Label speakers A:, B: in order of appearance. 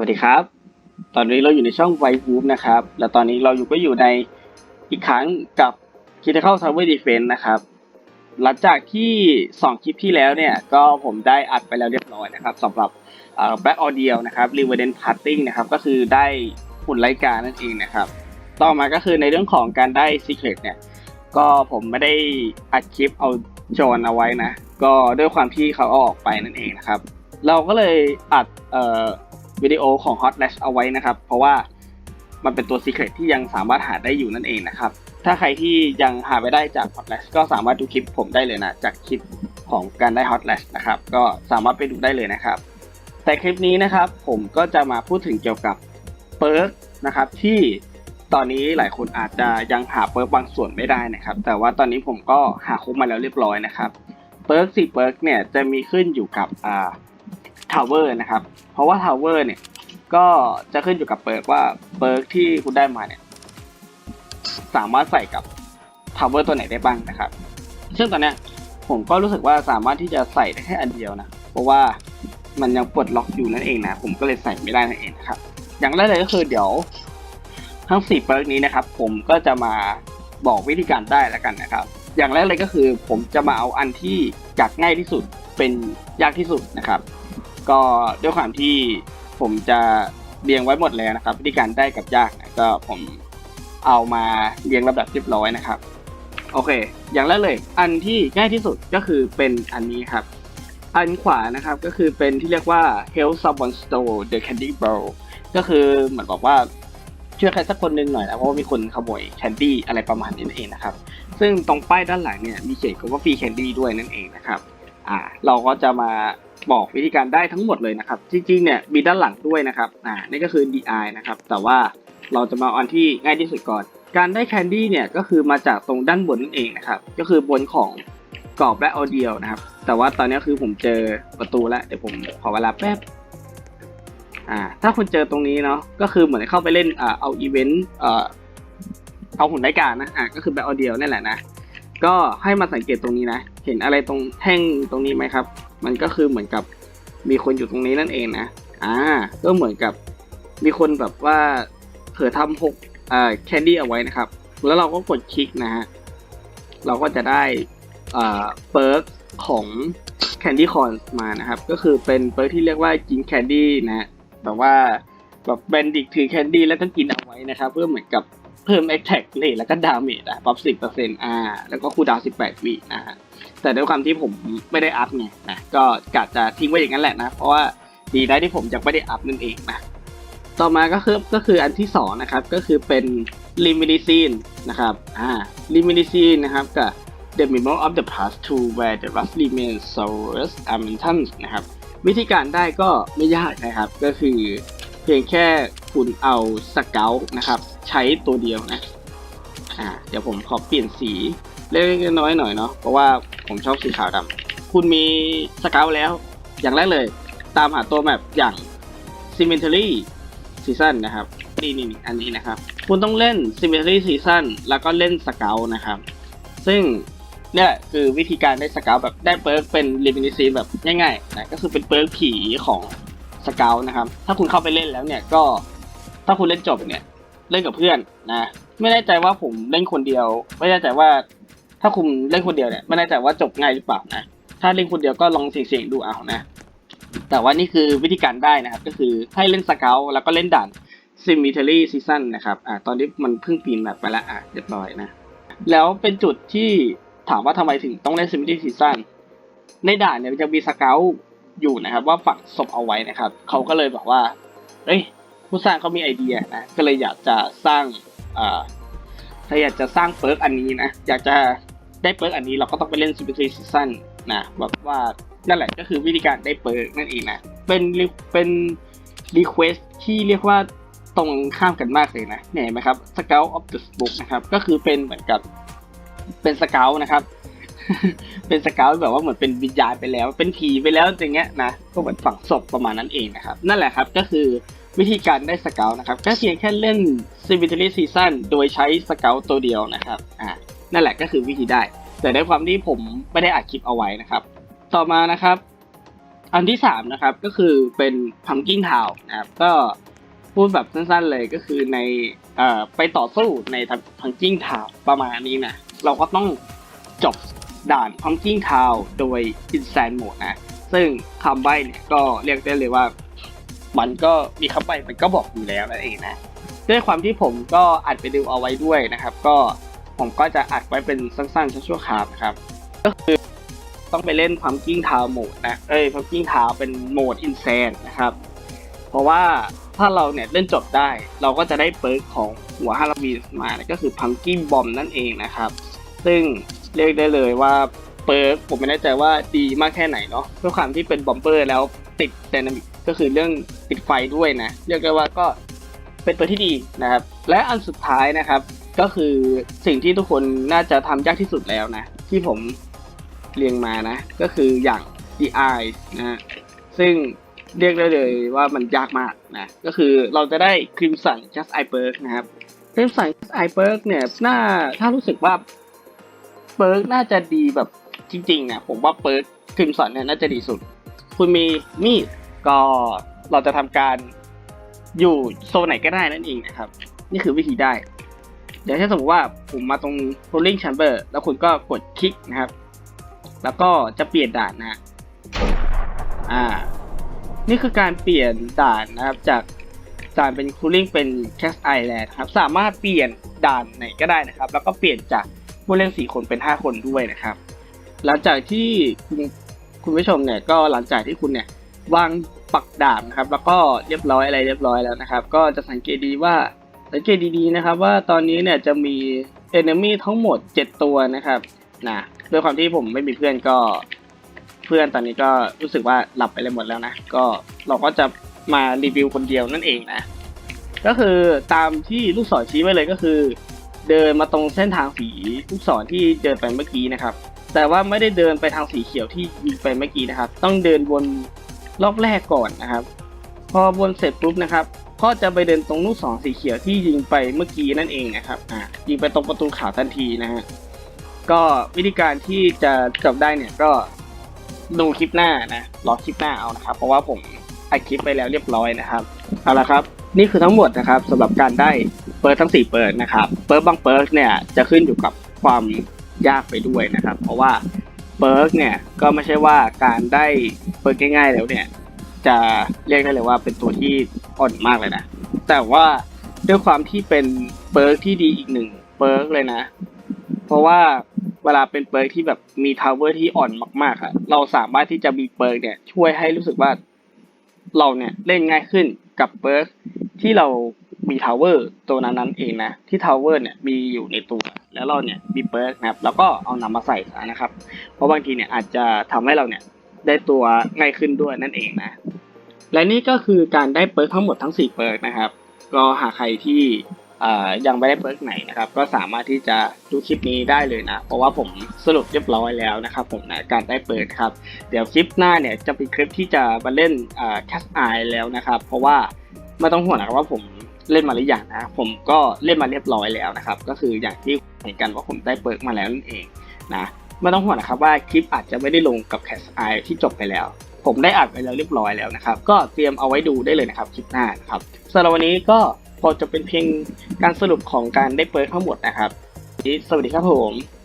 A: วัสดีครับ ตอนนี้เราอยู่ในช่องไวฟูฟนะครับ และตอนนี้เราอยู่ก็อยู่ในอีกครั้งกับ Critical Tower Defense นะครับ หลังจากที่ 2 คลิปที่แล้วเนี่ย ก็ผมได้อัดไปแล้วเรียบร้อยนะครับสำหรับเอ่อ Black Audio นะครับ r e v e r e n t Parting นะครับ ก็คือได้หุ่นไลการนั่นเองนะครับ ต่อมาก็คือในเรื่องของการได้ Secret เนี่ย ก็ผมไม่ได้อัดคลิปเอาโจนเอาไว้นะ ก็ด้วยความที่เขาเอาออกไปนั่นเองนะครับ เราก็เลยอัดเอ่อ วิดีโอของ Hot Lash เอาไว้นะครับ เพราะว่ามันเป็นตัว Secret ที่ยังสามารถหาได้อยู่นั่นเองนะครับ ถ้าใครที่ยังหาไม่ได้จาก Hot Lash ก็สามารถดูคลิปผมได้เลยนะ จากคลิปของการได้ Hot Lash นะครับ ก็สามารถไปดูได้เลยนะครับ แต่คลิปนี้นะครับผมก็จะมาพูดถึงเกี่ยวกับเปิร์กนะครับที่ตอนนี้หลายคนอาจจะยังหาเปิร์กบางส่วนไม่ได้นะครับ แต่ว่าตอนนี้ผมก็หาครบมาแล้วเรียบร้อยนะครับเปิร์กสี่เปิร์กเนี่ยจะมีขึ้นอยู่กับอ่า ทาวเวอร์นะครับ เพราะว่าทาวเวอร์เนี่ยก็จะขึ้นอยู่กับเปิร์กว่าเปิร์กที่คุณได้มาเนี่ยสามารถใส่กับทาวเวอร์ตัวไหนได้บ้างนะครับ ซึ่งตอนเนี้ยผมก็รู้สึกว่าสามารถที่จะใส่ได้แค่อันเดียวนะ เพราะว่ามันยังปลดล็อกอยู่นั่นเองนะ ผมก็เลยใส่ไม่ได้นั่นเองนะครับ อย่างแรกเลยก็คือเดี๋ยวทั้ง4เปิร์กนี้นะครับ ผมก็จะมาบอกวิธีการได้แล้วกันนะครับ อย่างแรกเลยก็คือผมจะมาเอาอันที่จากง่ายที่สุดเป็นยากที่สุดนะครับ ก็ด้วยความที่ผมจะเรียงไว้หมดแล้วนะครับ วิธีการได้กับยากนะก็ผมเอามาเรียงลำดับเรียบร้อยนะครับ โอเค อย่างแรกเลย อันที่ง่ายที่สุดก็คือเป็นอันนี้ครับ อันขวานะครับก็คือเป็นที่เรียกว่า Help Someone Store the Candy Bowl ก็คือเหมือนบอกว่าช่วยใครสักคนหนึ่งหน่อยนะเพราะว่ามีคนขโมยแคนดี้อะไรประมาณนี้นั่นเองนะครับ ซึ่งตรงป้ายด้านหลังเนี่ยมีเขียนคำว่าฟรีแคนดี้ด้วยนั่นเองนะครับ อ่า เราก็จะมา บอกวิธีการได้ทั้งหมดเลยนะครับ จริงๆเนี่ยมีด้านหลังด้วยนะครับอ่านี่ก็คือ DI นะครับ แต่ว่าเราจะมาอาอันที่ง่ายที่สุดก่อน การได้แคนดี้เนี่ยก็คือมาจากตรงด้านบนนั่นเองนะครับ ก็คือบนของกรอบและออเดียนะครับ แต่ว่าตอนนี้คือผมเจอประตูแล้ว เดี๋ยวผมขอเวลาแป๊บอ่าถ้าคุณเจอตรงนี้เนาะก็คือเหมือนเข้าไปเล่นอ่าเอาอีเวนต์เอ่อเอาหุ่นไร้การนะอ่าก็คือแบบออเดียนั่แหละนะ ก็ให้มาสังเกตตรงนี้นะ เห็นอะไรตรงแท่งตรงนี้ไหมครับ มันก็คือเหมือนกับมีคนอยู่ตรงนี้นั่นเองนะอ่าก็เหมือนกับมีคนแบบว่าเผลอทำหกอ่าแคนดี้เอาไว้นะครับ แล้วเราก็กดคลิกนะฮะเราก็จะได้อ่าเปิร์กของ Candy Corn มานะครับ ก็คือเป็นเปิร์กที่เรียกว่ากินแคนดี้นะแบบว่าแบบแบนดิกถือแคนดี้แล้วก็กินเอาไว้นะครับ เพื่อเหมือนกับ เพิ่ม attack rate แล้วก็ damage อะป๊อปสิบเปอรับ10%อ่าแล้วก็คูดาวน์18วินะฮะแต่ด้วยความที่ผมไม่ได้อัพไงนะก็กะจะทิ้งไว้อย่างนั้นแหละนะ เพราะว่าดีได้ที่ผมยังไม่ได้อัพนั่นเองนะต่อมาก็คือก็คืออันที่สองนะครับก็คือเป็น l i m i n i c i n นะครับอ่า l i m i n i c i n นะครับกับ The Memory of the Past to where the Rust remains Saurus a m i n t o n นะครับวิธีการได้ก็ไม่ยากนะครับ ก็คือเพียงแค่ คุณเอาสเกลนะครับ ใช้ตัวเดียวนะอ่าเดี๋ยวผมขอเปลี่ยนสีเล็กน้อยหน่อยเนาะเพราะว่าผมชอบสีขาวดำคุณมีสเกลแล้ว อย่างแรกเลย ตามหาตัวแมปอย่าง Cemetery Season นะครับนี่นี่อันนี้นะครับ คุณต้องเล่น Cemetery Season แล้วก็เล่นสเกลนะครับ ซึ่งเนี่ยคือวิธีการได้สเกลแบบได้เปิร์กเป็น l i m i n i c i แบบง่ายๆนะก็คือเป็นเปิร์กผีของสเกลนะครับ ถ้าคุณเข้าไปเล่นแล้วเนี่ยก็ ถ้าคุณเล่นจบเนี่ย เล่นกับเพื่อนนะ ไม่แน่ใจว่าผมเล่นคนเดียว ไม่แน่ใจว่า ถ้าคุณเล่นคนเดียวเนี่ย ไม่แน่ใจว่าจบง่ายหรือเปล่านะ ถ้าเล่นคนเดียวก็ลองเสี่ยงๆดูเอานะ แต่ว่านี่คือวิธีการได้นะครับ ก็คือให้เล่นสเกลแล้วก็เล่นด่าน Cemetery Season นะครับ อ่า ตอนนี้มันเพิ่งปีนแบบไปล้วอะเรียบร้อยนะ แล้วเป็นจุดที่ถามว่าทำไมถึงต้องเล่น Cemetery Season ในด่านเนี่ยจะมีสเกลอยู่นะครับ ว่าฝังศพเอาไว้นะครับ เขาก็เลยบอกว่า เอ้ย ผู้สร้างเขามีไอเดียนะก็เลยอยากจะสร้างอ่าถ้าอยากจะสร้างเปิร์กอันนี้นะอยากจะได้เปิร์กอันนี้เราก็ต้องไปเล่น Cemetery Season นะแบบว่านั่นแหละก็คือวิธีการได้เปิร์กนั่นเองนะเป็นเป็นรีเควสที่เรียกว่าตรงข้ามกันมากเลยนะเนี่ยเห็นไหมครับ Scout of the Book นะครับ ก็คือเป็นเหมือนกับเป็นสเกลนะครับ เป็นสเกลแบบว่าเหมือนเป็นวิญญาณไปแล้ว เป็นผีไปแล้วอย่างเงี้ยนะก็เหมือนฝังศพประมาณนั้นเองนะครับ นั่นแหละครับก็คือ วิธีการได้สเกลนะครับ ก็เพียงแค่เล่น Cemetery Season โดยใช้สเกลตัวเดียวนะครับอ่านั่นแหละก็คือวิธีได้ แต่ด้วยความที่ผมไม่ได้อัดคลิปเอาไว้นะครับ ต่อมานะครับ อันที่สามนะครับก็คือเป็น pumpkin town นะครับก็พูดแบบสั้นๆเลยก็คือในเอ่อไปต่อสู้ใน pumpkin town ประมาณนี้นะเราก็ต้องจบด่าน pumpkin town โดย insane mode นะซึ่งคำใบ้เนี่ยก็เรียกได้เลยว่า มันก็มีคำใบมันก็บอกอยู่แล้วนั่นเองนะด้วยความที่ผมก็อัดไปดูเอาไว้ด้วยนะครับ ก็ผมก็จะอัดไว้เป็นสั้นๆชั่วคราวนะครับ ก็คือต้องไปเล่น pumpkin town โหมดนะเอ้ย pumpkin town เป็นโหมด insane นะครับ เพราะว่าถ้าเราเนี่ยเล่นจบได้ เราก็จะได้เปิร์กของหัวฮาราวีมานะก็คือ pumpkin bomb นั่นเองนะครับ ซึ่งเรียกได้เลยว่าเปิร์กผมไม่แน่ใจว่าดีมากแค่ไหนเนาะด้วยความที่เป็นบอมเบอร์แล้วติดไดนามิก ก็คือเรื่องติดไฟด้วยนะเรียกได้ว่าก็เป็นตัวที่ดีนะครับ และอันสุดท้ายนะครับ ก็คือสิ่งที่ทุกคนน่าจะทำยากที่สุดแล้วนะ ที่ผมเรียงมานะ ก็คืออย่าง The Eyes นะซึ่งเรียกได้เลยว่ามันยากมากนะก็คือเราจะได้ Crimson Just Eye Perk นะครับ Crimson Just Eye Perk เนี่ยน่าถ้ารู้สึกว่าเปิร์กน่าจะดีแบบจริงๆนี่ยผมว่าเปิร์ก Crimson เนี่ยน่าจะดีสุด คุณมีมีด ก็เราจะทำการอยู่โซนไหนก็ได้นั่นเองนะครับ นี่คือวิธีได้ เดี๋ยวถ้าสมมติว่าผมมาตรง rolling chamber แล้วคุณก็กดคลิกนะครับ แล้วก็จะเปลี่ยนด่านนะอ่า นี่คือการเปลี่ยนด่านนะครับจากด่านเป็น cooling เป็น cast island ครับ สามารถเปลี่ยนด่านไหนก็ได้นะครับ แล้วก็เปลี่ยนจากผู้เล่นสี่คนเป็นห้าคนด้วยนะครับ หลังจากที่คุณคุณผู้ชมเนี่ยก็หลังจากที่คุณเนี่ยวาง ปักด่านนะครับ แล้วก็เรียบร้อยอะไรเรียบร้อยแล้วนะครับ ก็จะสังเกตดีว่าสังเกตดีๆนะครับ ว่าตอนนี้เนี่ยจะมี enemy ทั้งหมด 7 ตัวนะครับนะด้วยความที่ผมไม่มีเพื่อนก็เพื่อนตอนนี้ก็รู้สึกว่าหลับไปเลยหมดแล้วนะ ก็เราก็จะมารีวิวคนเดียวนั่นเองนะก็คือตามที่ลูกศรชี้ไว้เลยก็คือ เดินมาตรงเส้นทางสีลูกศรที่เดินไปเมื่อกี้นะครับ แต่ว่าไม่ได้เดินไปทางสีเขียวที่ยิงไปเมื่อกี้นะครับ ต้องเดินวน รอบแรกก่อนนะครับ พอวนเสร็จปุ๊บนะครับ ก็จะไปเดินตรงลูกศรสีเขียวที่ยิงไปเมื่อกี้นั่นเองนะครับอ่ายิงไปตรงประตูขาวทันทีนะฮะก็วิธีการที่จะจับได้เนี่ยก็ดูคลิปหน้านะรอคลิปหน้าเอานะครับ เพราะว่าผมอัดคลิปไปแล้วเรียบร้อยนะครับเอาละครับ นี่คือทั้งหมดนะครับสำหรับการได้เปิดทั้ง 4 เปิดนะครับเปิดบางเปิร์เนี่ยจะขึ้นอยู่กับความยากไปด้วยนะครับ เพราะว่าเปิร์กเนี่ยก็ไม่ใช่ว่าการได้ ปิร์ง่ายๆแล้วเนี่ย จะเรียกได้เลยว่าเป็นตัวที่อ่อนมากเลยนะ แต่ว่าด้วยความที่เป็นเปิร์กที่ดีอีกหนึ่งเปิร์กเลยนะ เพราะว่าเวลาเป็นเปิร์กที่แบบมีทาวเวอร์ที่อ่อนมากๆอะเราสามารถที่จะมีเปิร์กเนี่ยช่วยให้รู้สึกว่าเราเนี่ยเล่นง่ายขึ้นกับเปิร์กที่เรามีทาวเวอร์ตัวนั้นนั้นเองนะ ที่ทาวเวอร์เนี่ยมีอยู่ในตัว แล้วเราเนี่ยมีเปิร์กนะครับแล้วก็เอานำมาใส่นะครับ เพราะบางทีเนี่ยอาจจะทำให้เราเนี่ย ได้ตัวง่ายขึ้นด้วยนั่นเองนะ และนี่ก็คือการได้เปิร์กทั้งหมดทั้ง 4 เปิร์กนะครับ ก็หากใครที่ยังไม่ได้เปิร์กไหนนะครับ ก็สามารถที่จะดูคลิปนี้ได้เลยนะ เพราะว่าผมสรุปเรียบร้อยแล้วนะครับ ผมนะการได้เปิร์กครับ เดี๋ยวคลิปหน้าเนี่ยจะเป็นคลิปที่จะมาเล่นแคสไอแล้วนะครับ เพราะว่าไม่ต้องห่วงนะครับว่าผมเล่นมาหรือยังนะผมก็เล่นมาเรียบร้อยแล้วนะครับ ก็คืออย่างที่เห็นกันว่าผมได้เปิร์กมาแล้วนั่นเองนะ ไม่ต้องห่วงนะครับว่าคลิปอาจจะไม่ได้ลงกับแคสไอที่จบไปแล้ว ผมได้อัดไปแล้วเรียบร้อยแล้วนะครับ ก็เตรียมเอาไว้ดูได้เลยนะครับคลิปหน้านะครับสำหรับวันนี้ก็พอจะเป็นเพียงการสรุปของการได้เปิดทั้งหมดนะครับสวัสดีครับผม